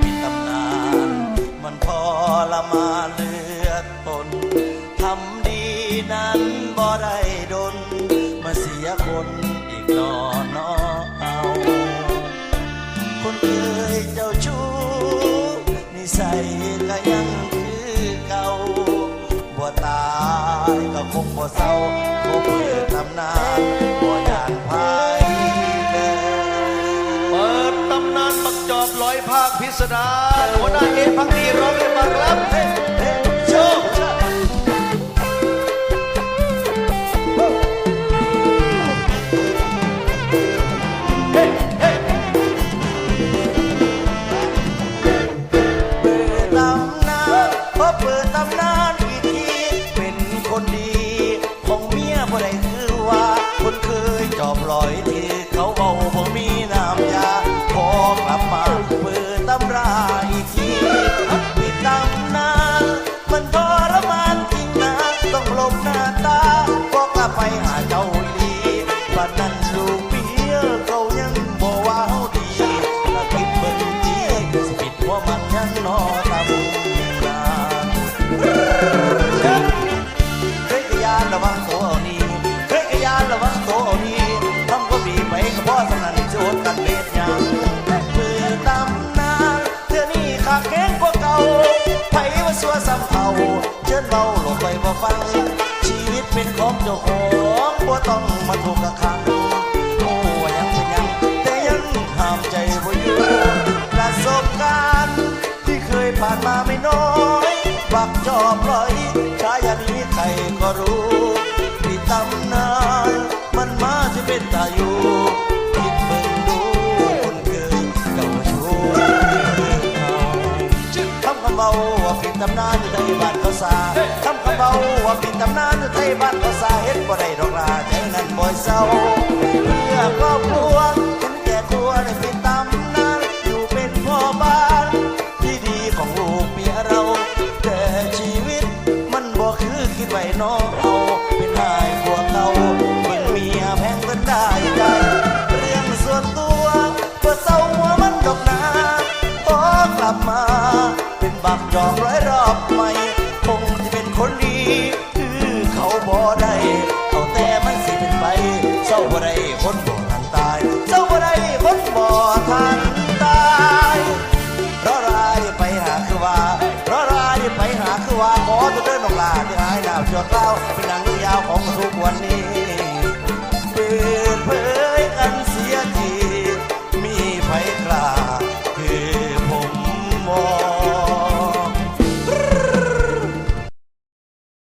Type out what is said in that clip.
ปิดตำนาน มันพอละมาเลือดตนทำดีนั้นบ่ได้ดน มาเสียคนอีกนอเอา คนเคยเจ้าชู้นิสัก็ยังคือเก่าบ่ตายก็คงบ่เศร้าคงเพื่อตำนาน อบลอยภาคพิสดารหัวหน้าเอพักดีร้องให้ฟังครับเฮ้เฮ้โชคะยานระวังตัวเอานี่ทำก็มีไปกับพ่อสำนันโจดกันเบ็ดยังมือตำนานเธอนี่ขาแข็งกว่าเก่าไผว่าสัวสำเภาเชิญเบาหลบไปบ่ฟังชีวิตเป็นของเจ้าของบ่ต้องมาถูกกระขังานมาไม่น้อยบักจอบลอยชายานี้ใครก็รู้ที่ตำนานมันมาที่เป็นตาอยู่คิดเบิ่งดูคนเคยเจ้าชู้เขาทำคำเบาว่าปิดตำนานอยู่ในบ้านเขาสาทำคำเบาว่าปิดตำนานอยู่ในบ้านเขาสาเฮ็ดบ่ได้ดอกลาใจนั้นบ่อยเศร้าเพื่อครอบครัว ว้น้องเอาเป็นนายพวกเขาเบิ่งเมียแพงเพิ่นได้ใจเรื่องส่วนตัวก็เศร้าหัวมันดอกนาขอกลับมา เป็นบักจอกร้อยรอบใหม่คงจะเป็นคนดี คือเขาบ่ได้ ลาที่หายหนาวจดเล่าเป็นหนังยาวของทุกวันนี้